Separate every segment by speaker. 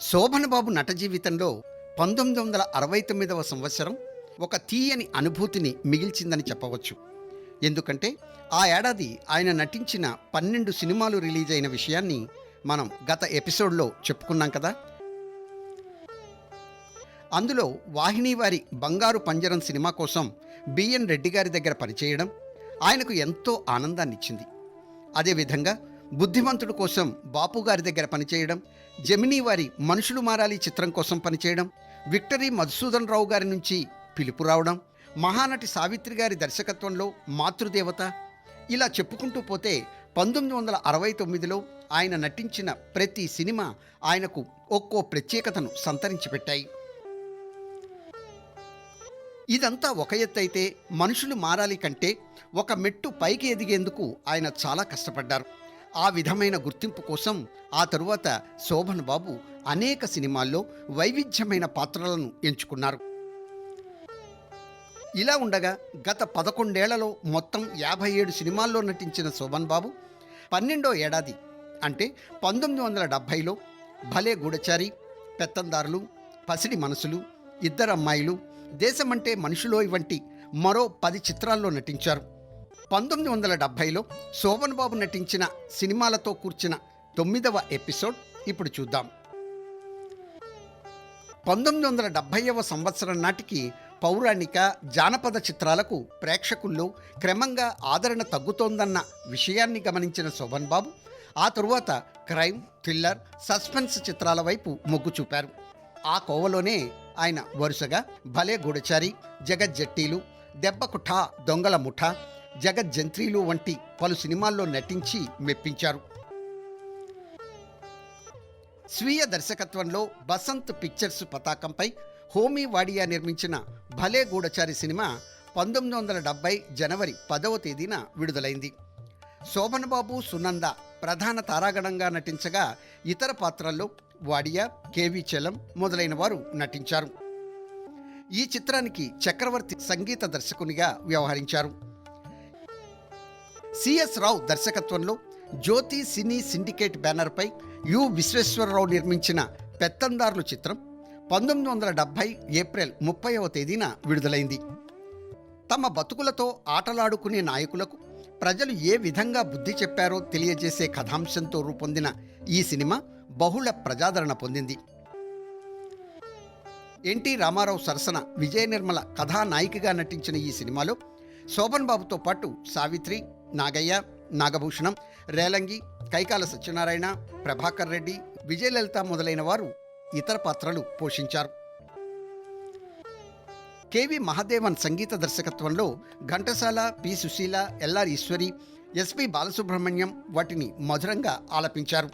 Speaker 1: శోభన్ బాబు నట జీవితంలో పంతొమ్మిది వందల అరవై తొమ్మిదవ సంవత్సరం ఒక తీయని అనుభూతిని మిగిల్చిందని చెప్పవచ్చు. ఎందుకంటే ఆ ఏడాది ఆయన నటించిన పన్నెండు సినిమాలు రిలీజ్ అయిన విషయాన్ని మనం గత ఎపిసోడ్లో చెప్పుకున్నాం కదా. అందులో వాహిని వారి బంగారు పంజరం సినిమా కోసం బిఎన్ రెడ్డి గారి దగ్గర పనిచేయడం ఆయనకు ఎంతో ఆనందాన్నిచ్చింది. అదేవిధంగా బుద్ధిమంతుడు కోసం బాపు గారి దగ్గర పనిచేయడం జమినీ వారి మనుషులు మారాలి చిత్రం కోసం పనిచేయడం విక్టరీ మధుసూదన్ రావు గారి నుంచి పిలుపు రావడం మహానటి సావిత్రి గారి దర్శకత్వంలో మాతృదేవత ఇలా చెప్పుకుంటూ పోతే పంతొమ్మిది వందల అరవై తొమ్మిదిలో ఆయన నటించిన ప్రతి సినిమా ఆయనకు ఒక్కో ప్రత్యేకతను సంతరించి పెట్టాయి. ఇదంతా ఒక ఎత్తైతే మనుషులు మారాలి కంటే ఒక మెట్టు పైకి ఎదిగేందుకు ఆయన చాలా కష్టపడ్డారు. ఆ విధమైన గుర్తింపు కోసం ఆ తరువాత శోభన్ బాబు అనేక సినిమాల్లో వైవిధ్యమైన పాత్రలను ఎంచుకున్నారు. ఇలా ఉండగా గత పదకొండేళ్ళలో మొత్తం యాభై ఏడు సినిమాల్లో నటించిన శోభన్ బాబు పన్నెండో ఏడాది అంటే పంతొమ్మిది వందల డెబ్భైలో భలే గూఢచారి పెత్తందారులు పసిడి మనసులు ఇద్దరు అమ్మాయిలు దేశమంటే మనుషులోయ్ వంటి మరో పది చిత్రాల్లో నటించారు. పంతొమ్మిది వందల డెబ్భైలో శోభన్ బాబు నటించిన సినిమాలతో కూర్చిన తొమ్మిదవ ఎపిసోడ్ ఇప్పుడు చూద్దాం. పంతొమ్మిది వందల డెబ్భైవ సంవత్సరం నాటికి పౌరాణిక జానపద చిత్రాలకు ప్రేక్షకుల్లో క్రమంగా ఆదరణ తగ్గుతోందన్న విషయాన్ని గమనించిన శోభన్ బాబు ఆ తరువాత క్రైమ్ థ్రిల్లర్ సస్పెన్స్ చిత్రాల వైపు మొగ్గు చూపారు. ఆ కోవలోనే ఆయన వరుసగా భలే గూడచారి జగజ్జట్టీలు దెబ్బకుఠా దొంగల ముఠా జగజ్జంత్రీలు వంటి పలు సినిమాల్లో నటించి మెప్పించారు. స్వీయ దర్శకత్వంలో బసంత్ పిక్చర్స్ పతాకంపై హోమీ వాడియా నిర్మించిన భలే గూడచారి సినిమా పంతొమ్మిది వందల డెబ్బై జనవరి పదవ తేదీన విడుదలైంది. శోభన్ బాబు సునంద ప్రధాన తారాగణంగా నటించగా ఇతర పాత్రల్లో వాడియా కేవి చలం మొదలైన వారు నటించారు. ఈ చిత్రానికి చక్రవర్తి సంగీత దర్శకునిగా వ్యవహరించారు. సిఎస్ రావు దర్శకత్వంలో జ్యోతి సినీ సిండికేట్ బ్యానర్పై యు విశ్వేశ్వరరావు నిర్మించిన పెత్తందారులు చిత్రం పంతొమ్మిది వందల డెబ్భై ఏప్రిల్ ముప్పైవ తేదీన విడుదలైంది. తమ బతుకులతో ఆటలాడుకునే నాయకులకు ప్రజలు ఏ విధంగా బుద్ధి చెప్పారో తెలియజేసే కథాంశంతో రూపొందిన ఈ సినిమా బహుళ ప్రజాదరణ పొందింది. ఎన్టీ రామారావు సరసన విజయ నిర్మల కథానాయికగా నటించిన ఈ సినిమాలో శోభన్ బాబుతో పాటు సావిత్రి నాగయ్య నాగభూషణం రేలంగి కైకాల సత్యనారాయణ ప్రభాకర్ రెడ్డి విజయలలిత మొదలైన వారు ఇతర పాత్రలు పోషించారు. కెవి మహాదేవన్ సంగీత దర్శకత్వంలో Ghantasala P. Susheela L R Eswari S P Balasubrahmanyam వాటిని మధురంగా ఆలపించారు.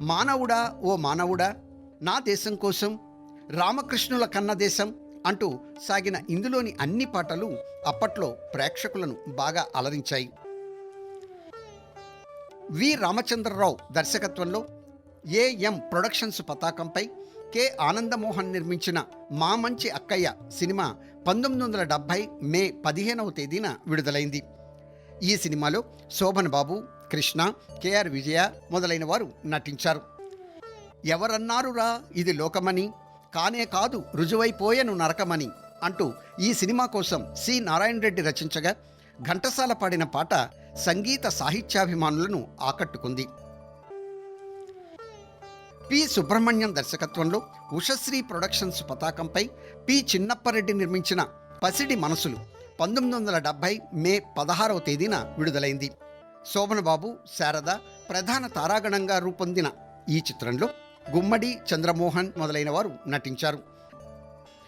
Speaker 1: మానవుడా ఓ మానవుడా నా దేశం కోసం రామకృష్ణుల కన్న దేశం అంటూ సాగిన ఇందులోని అన్ని పాటలు అప్పట్లో ప్రేక్షకులను బాగా అలరించాయి. వి రామచంద్రరావు దర్శకత్వంలో ఏఎం ప్రొడక్షన్స్ పతాకంపై కె ఆనందమోహన్ నిర్మించిన మా మంచి అక్కయ్య సినిమా పంతొమ్మిది వందల డెబ్భై మే పదిహేనవ తేదీన విడుదలైంది. ఈ సినిమాలో శోభన్ బాబు కృష్ణ కెఆర్ విజయ మొదలైన వారు నటించారు. ఎవరన్నారురా ఇది లోకమని? కానే కాదు రుజువైపోయెను నరకమని అంటూ ఈ సినిమా కోసం సి నారాయణ రెడ్డి రచించగా ఘంటసాల పాడిన పాట సంగీత సాహిత్యాభిమానులను ఆకట్టుకుంది. పి. సుబ్రహ్మణ్యం దర్శకత్వంలో ఉషశ్రీ ప్రొడక్షన్స్ పతాకంపై పి. చిన్నప్పరెడ్డి నిర్మించిన పసిడి మనసులు పంతొమ్మిది వందల డెబ్భై మే పదహారవ తేదీన విడుదలైంది. శోభనబాబు శారద ప్రధాన తారాగణంగా రూపొందిన ఈ చిత్రంలో గుమ్మడి చంద్రమోహన్ మొదలైన వారు నటించారు.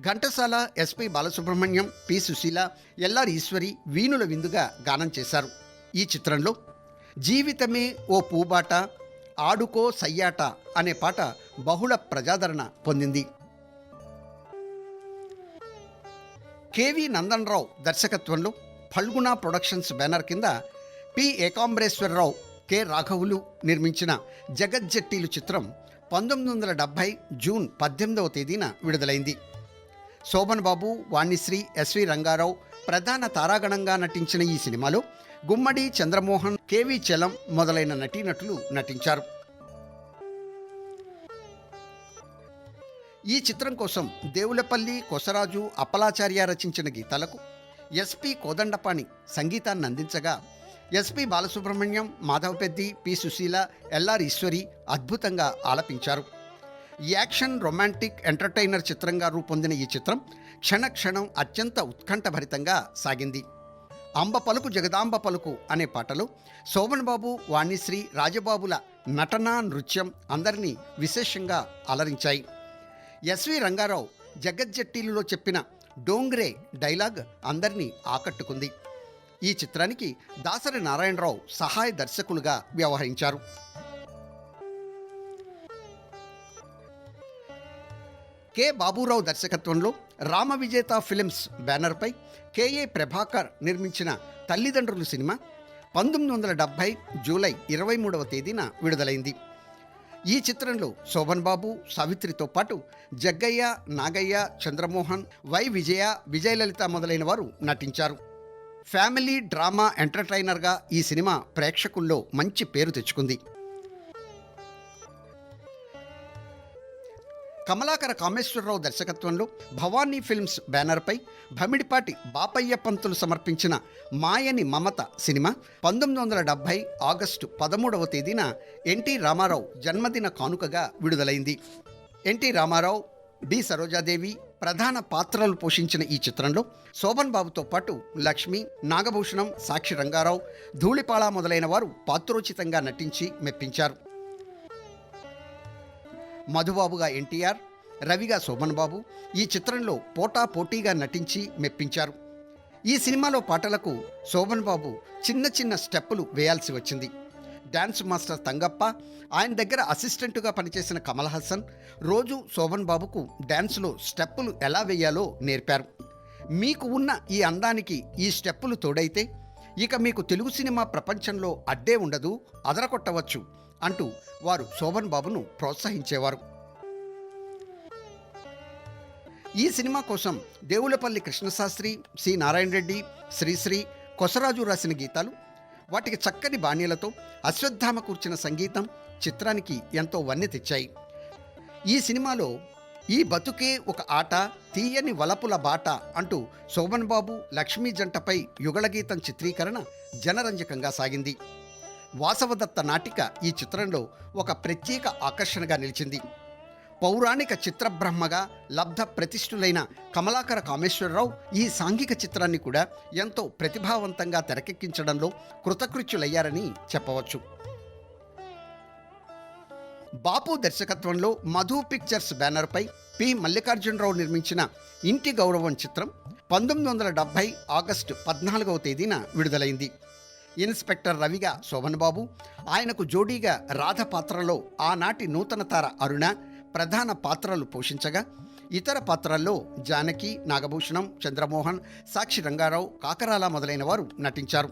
Speaker 1: Ghantasala S P Balasubrahmanyam P. Susheela L R Eswari వీణుల విందుగా గానం చేశారు. ఈ చిత్రంలో జీవితమే ఓ పూబాట ఆడుకో సయ్యాట అనే పాట బహుళ ప్రజాదరణ పొందింది. కెవి నందనరావు దర్శకత్వంలో ఫల్గుణ ప్రొడక్షన్స్ బ్యానర్ కింద పి. ఏకాంబరేశ్వరరావు కె. రాఘవులు నిర్మించిన జగజ్జట్టీలు చిత్రం పంతొమ్మిది వందల డెబ్భై జూన్ పద్దెనిమిదవ తేదీన విడుదలైంది. శోభన్ బాబు వాణిశ్రీ ఎస్వి రంగారావు ప్రధాన తారాగణంగా నటించిన ఈ సినిమాలో గుమ్మడి చంద్రమోహన్ కేవి చలం మొదలైన నటీనటులు నటించారు. ఈ చిత్రం కోసం దేవులపల్లి కొసరాజు అప్పలాచార్య రచించిన గీతాలకు ఎస్పి కోదండపాణి సంగీతాన్ని అందించగా S P Balasubrahmanyam Madhavapeddi P Susheela L R Eswari అద్భుతంగా ఆలపించారు. యాక్షన్ రొమాంటిక్ ఎంటర్టైనర్ చిత్రంగా రూపొందిన ఈ చిత్రం క్షణ క్షణం అత్యంత ఉత్కంఠభరితంగా సాగింది. అంబ పలుకు జగదాంబ పలుకు అనే పాటలో శోభన్ బాబు వాణిశ్రీ రాజబాబుల నటనా నృత్యం అందరినీ విశేషంగా అలరించాయి. ఎస్వి రంగారావు జగజ్జట్టీలులో చెప్పిన డోంగ్రే డైలాగ్ అందరినీ ఆకట్టుకుంది. ఈ చిత్రానికి దాసరి నారాయణరావు సహాయ దర్శకులుగా వ్యవహరించారు. కె. బాబురావు దర్శకత్వంలో రామ విజేత ఫిలిమ్స్ బ్యానర్పై కెఏ ప్రభాకర్ నిర్మించిన తల్లిదండ్రులు సినిమా పంతొమ్మిది వందల డెబ్భై జూలై ఇరవై మూడవ తేదీన విడుదలైంది. ఈ చిత్రంలో శోభన్ బాబు సావిత్రితో పాటు జగ్గయ్య నాగయ్య చంద్రమోహన్ వై విజయ విజయలలిత మొదలైన వారు నటించారు. ఫ్యామిలీ డ్రామా ఎంటర్టైనర్గా ఈ సినిమా ప్రేక్షకుల్లో మంచి పేరు తెచ్చుకుంది. కమలాకర కామేశ్వరరావు దర్శకత్వంలో భవానీ ఫిల్మ్స్ బ్యానర్పై భమిడిపాటి బాపయ్య పంతులు సమర్పించిన మాయని మమత సినిమా పంతొమ్మిది వందల డెబ్భై ఆగస్టు పదమూడవ తేదీన ఎన్టీ రామారావు జన్మదిన కానుకగా విడుదలైంది. ఎన్టీ రామారావు బి సరోజాదేవి ప్రధాన పాత్రలు పోషించిన ఈ చిత్రంలో శోభన్ బాబుతో పాటు లక్ష్మి నాగభూషణం సాక్షి రంగారావు ధూళిపాళ మొదలైన వారు పాత్రోచితంగా నటించి మెప్పించారు. మధుబాబుగా ఎన్టీఆర్ రవిగా శోభన్ బాబు ఈ చిత్రంలో పోటా పోటీగా నటించి మెప్పించారు. ఈ సినిమాలో పాటలకు శోభన్ బాబు చిన్న చిన్న స్టెప్పులు వేయాల్సి వచ్చింది. డాన్స్ మాస్టర్ తంగప్ప ఆయన దగ్గర అసిస్టెంట్గా పనిచేసిన కమల్ హాసన్ రోజు శోభన్ బాబుకు డ్యాన్స్లో స్టెప్పులు ఎలా వేయాలో నేర్పారు. మీకు ఉన్న ఈ అందానికి ఈ స్టెప్పులు తోడైతే ఇక మీకు తెలుగు సినిమా ప్రపంచంలో అడ్డే ఉండదు అదరకొట్టవచ్చు అంటూ వారు శోభన్ బాబును ప్రోత్సహించేవారు. ఈ సినిమా కోసం దేవులపల్లి కృష్ణశాస్త్రి సి. నారాయణ రెడ్డి శ్రీశ్రీ కొసరాజు రాసిన గీతాలు వాటికి చక్కని బాణీలతో అశ్వత్థామ కూర్చిన సంగీతం చిత్రానికి ఎంతో వన్నె తెచ్చాయి. ఈ సినిమాలో ఈ బతుకే ఒక ఆట తీయని వలపుల బాట అంటూ శోభన్ బాబు లక్ష్మీ జంటపై యుగళగీతం చిత్రీకరణ జనరంజకంగా సాగింది. వాసవదత్త నాటిక ఈ చిత్రంలో ఒక ప్రత్యేక ఆకర్షణగా నిలిచింది. పౌరాణిక చిత్రబ్రహ్మగా లబ్ధ ప్రతిష్ఠులైన కమలాకర కామేశ్వరరావు ఈ సాంఘిక చిత్రాన్ని కూడా ఎంతో ప్రతిభావంతంగా తెరకెక్కించడంలో కృతకృత్యులయ్యారని చెప్పవచ్చు. బాపు దర్శకత్వంలో మధు పిక్చర్స్ బ్యానర్పై పి. మల్లికార్జునరావు నిర్మించిన ఇంటి గౌరవం చిత్రం పంతొమ్మిది వందల డెబ్భై ఆగస్టు పద్నాలుగవ తేదీన విడుదలైంది. ఇన్స్పెక్టర్ రవిగా శోభన్ బాబు ఆయనకు జోడీగా రాధ పాత్రలో ఆనాటి నూతన తార అరుణ ప్రధాన పాత్రలు పోషించగా ఇతర పాత్రల్లో జానకి నాగభూషణం చంద్రమోహన్ సాక్షి రంగారావు కాకరాల మొదలైన వారు నటించారు.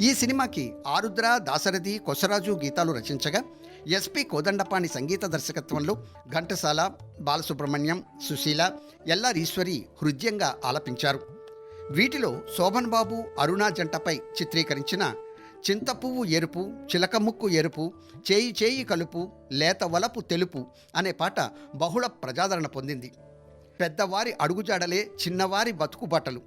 Speaker 1: ఈ సినిమాకి ఆరుద్ర దాశరథి కొసరాజు గీతాలు రచించగా ఎస్పి కోదండపాణి సంగీత దర్శకత్వంలో ఘంటసాల బాలసుబ్రహ్మణ్యం సుశీల ఎల్లారీశ్వరి హృద్యంగా ఆలపించారు. వీటిలో శోభన్ బాబు అరుణా జంటపై చిత్రీకరించిన చింతపువ్వు ఎరుపు చిలకముక్కు ఎరుపు చేయి చేయి కలుపు లేత వలపు తెలుపు అనే పాట బహుళ ప్రజాదరణ పొందింది. పెద్దవారి అడుగుజాడలే చిన్నవారి బతుకుబాటలు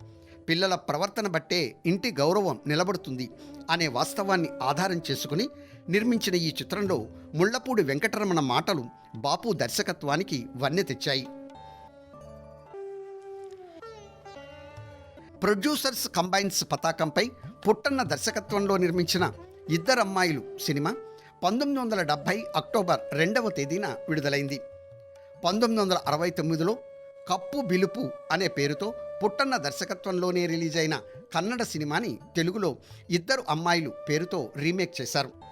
Speaker 1: పిల్లల ప్రవర్తన బట్టే ఇంటి గౌరవం నిలబడుతుంది అనే వాస్తవాన్ని ఆధారం చేసుకుని నిర్మించిన ఈ చిత్రంలో ముళ్ళపూడి వెంకటరమణ మాటలు బాపు దర్శకత్వానికి వన్నె తెచ్చాయి. ప్రొడ్యూసర్స్ కంబైన్స్ పతాకంపై పుట్టన్న దర్శకత్వంలో నిర్మించిన ఇద్దరమ్మాయిలు సినిమా పంతొమ్మిది వందల డెబ్భై అక్టోబర్ రెండవ తేదీన విడుదలైంది. పంతొమ్మిది వందల అరవై తొమ్మిదిలో కప్పు బిలుపు అనే పేరుతో పుట్టన్న దర్శకత్వంలోనే రిలీజ్ అయిన కన్నడ సినిమాని తెలుగులో ఇద్దరు అమ్మాయిలు పేరుతో రీమేక్ చేశారు.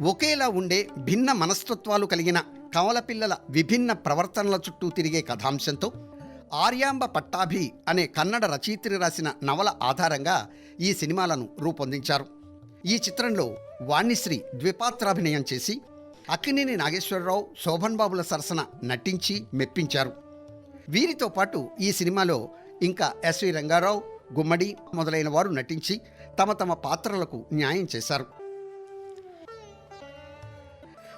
Speaker 1: ఒకేలా ఉండే భిన్న మనస్తత్వాలు కలిగిన కమలపిల్లల విభిన్న ప్రవర్తనల చుట్టూ తిరిగే కథాంశంతో ఆర్యాంబ పట్టాభి అనే కన్నడ రచయిత్రి రాసిన నవల ఆధారంగా ఈ సినిమాలను రూపొందించారు. ఈ చిత్రంలో వాణిశ్రీ ద్విపాత్రాభినయం చేసి అక్కినేని నాగేశ్వరరావు శోభన్ బాబుల సరసన నటించి మెప్పించారు. వీరితో పాటు ఈ సినిమాలో ఇంకా ఎస్వి రంగారావు గుమ్మడి మొదలైన వారు నటించి తమ తమ పాత్రలకు న్యాయం చేశారు.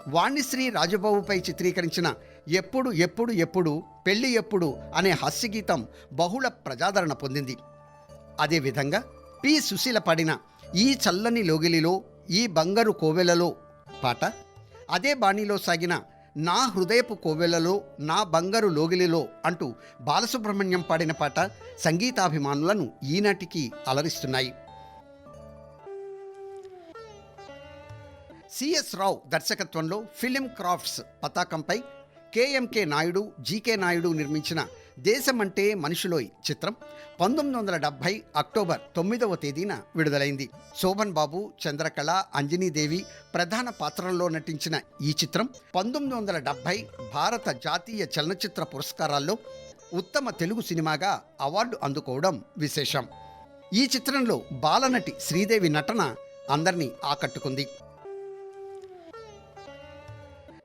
Speaker 1: వాణిశ్రీ రాజబాబుపై చిత్రీకరించిన ఎప్పుడు ఎప్పుడు ఎప్పుడు పెళ్ళి ఎప్పుడు అనే హాస్యగీతం బహుళ ప్రజాదరణ పొందింది. అదేవిధంగా పి. సుశీల పాడిన ఈ చల్లని లోగిలిలో ఈ బంగారు కోవెలలో పాట అదే బాణీలో సాగిన నా హృదయపు కోవెలలో నా బంగారు లోగిలిలో అంటూ బాలసుబ్రహ్మణ్యం పాడిన పాట సంగీతాభిమానులను ఈనాటికి అలరిస్తున్నాయి. సిఎస్ రావు దర్శకత్వంలో ఫిలిం క్రాఫ్ట్స్ పతాకంపై కేఎంకే నాయుడు జీకే నాయుడు నిర్మించిన దేశమంటే మనుషులోయ్ చిత్రం పంతొమ్మిది వందల డెబ్భై అక్టోబర్ తొమ్మిదవ తేదీన విడుదలైంది. శోభన్ బాబు చంద్రకళ అంజనీదేవి ప్రధాన పాత్రల్లో నటించిన ఈ చిత్రం పంతొమ్మిది వందల డెబ్భై భారత జాతీయ చలనచిత్ర పురస్కారాల్లో ఉత్తమ తెలుగు సినిమాగా అవార్డు అందుకోవడం విశేషం. ఈ చిత్రంలో బాలనటి శ్రీదేవి నటన అందరినీ ఆకట్టుకుంది.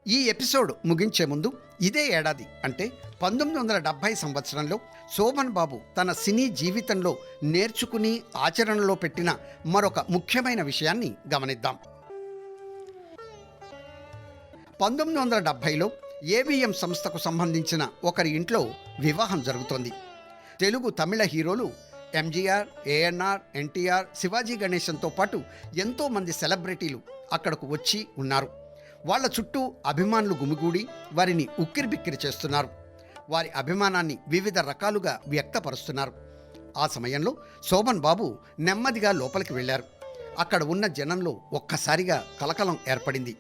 Speaker 1: ఈ ఎపిసోడ్ ముగించే ముందు ఇదే ఏడాది అంటే పంతొమ్మిది వందల డెబ్భై సంవత్సరంలో శోభన్ బాబు తన సినీ జీవితంలో నేర్చుకుని ఆచరణలో పెట్టిన మరొక ముఖ్యమైన విషయాన్ని గమనిద్దాం. పంతొమ్మిది వందల డెబ్భైలో ఏవిఎం సంస్థకు సంబంధించిన ఒకరి ఇంట్లో వివాహం జరుగుతోంది. తెలుగు తమిళ హీరోలు ఎంజీఆర్ ఏఎన్ఆర్ ఎన్టీఆర్ శివాజీ గణేశన్తో పాటు ఎంతోమంది సెలబ్రిటీలు అక్కడకు వచ్చి ఉన్నారు. వాళ్ళ చుట్టూ అభిమానులు గుమిగూడి వారిని ఉక్కిరిబిక్కిరి చేస్తున్నారు. వారి అభిమానాన్ని వివిధ రకాలుగా వ్యక్తపరుస్తున్నారు. ఆ సమయంలో శోభన్ బాబు నెమ్మదిగా లోపలికి వెళ్ళారు. అక్కడ ఉన్న జనంలో ఒక్కసారిగా కలకలం ఏర్పడింది.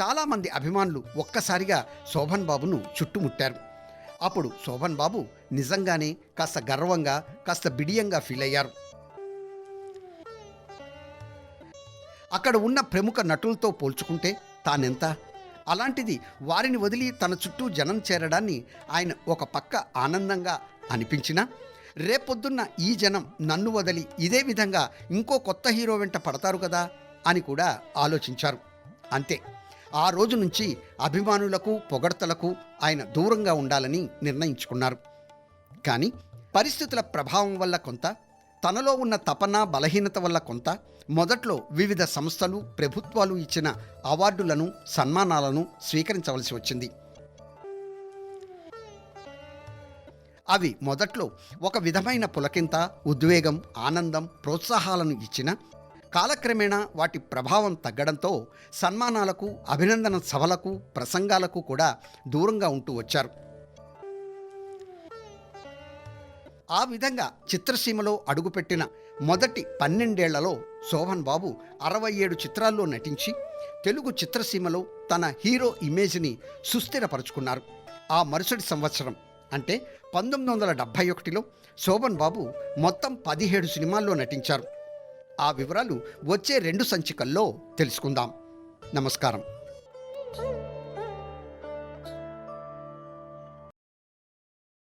Speaker 1: చాలామంది అభిమానులు ఒక్కసారిగా శోభన్ బాబును చుట్టుముట్టారు. అప్పుడు శోభన్ బాబు నిజంగానే కాస్త గర్వంగా కాస్త బిడియంగా ఫీల్ అయ్యారు. అక్కడ ఉన్న ప్రముఖ నటులతో పోల్చుకుంటే తానెంత? అలాంటిది వారిని వదిలి తన చుట్టూ జనం చేరడాన్ని ఆయన ఒక పక్క ఆనందంగా అనిపించినా రేపొద్దున్న ఈ జనం నన్ను వదిలి ఇదే విధంగా ఇంకో కొత్త హీరో వెంట పడతారు కదా అని కూడా ఆలోచించారు. అంతే. ఆ రోజు నుంచి అభిమానులకు పొగడ్తలకు ఆయన దూరంగా ఉండాలని నిర్ణయించుకున్నారు. కానీ పరిస్థితుల ప్రభావం వల్ల కొంత తనలో ఉన్న తపన బలహీనత వల్ల కొంత మొదట్లో వివిధ సంస్థలు ప్రభుత్వాలు ఇచ్చిన అవార్డులను సన్మానాలను స్వీకరించవలసి వచ్చింది. అవి మొదట్లో ఒక విధమైన పులకింత ఉద్వేగం ఆనందం ప్రోత్సాహాలను ఇచ్చిన కాలక్రమేణా వాటి ప్రభావం తగ్గడంతో సన్మానాలకు అభినందన సభలకు ప్రసంగాలకు కూడా దూరంగా ఉంటూ వచ్చారు. ఆ విధంగా చిత్రసీమలో అడుగుపెట్టిన మొదటి పన్నెండేళ్ళలో శోభన్ బాబు అరవై ఏడు చిత్రాల్లో నటించి తెలుగు చిత్రసీమలో తన హీరో ఇమేజ్ని సుస్థిరపరుచుకున్నారు. ఆ మరుసటి సంవత్సరం అంటే పంతొమ్మిది వందల డెబ్భై ఒకటిలో శోభన్ బాబు మొత్తం పదిహేడు సినిమాల్లో నటించారు. ఆ వివరాలు వచ్చే రెండు సంచికల్లో తెలుసుకుందాం. నమస్కారం.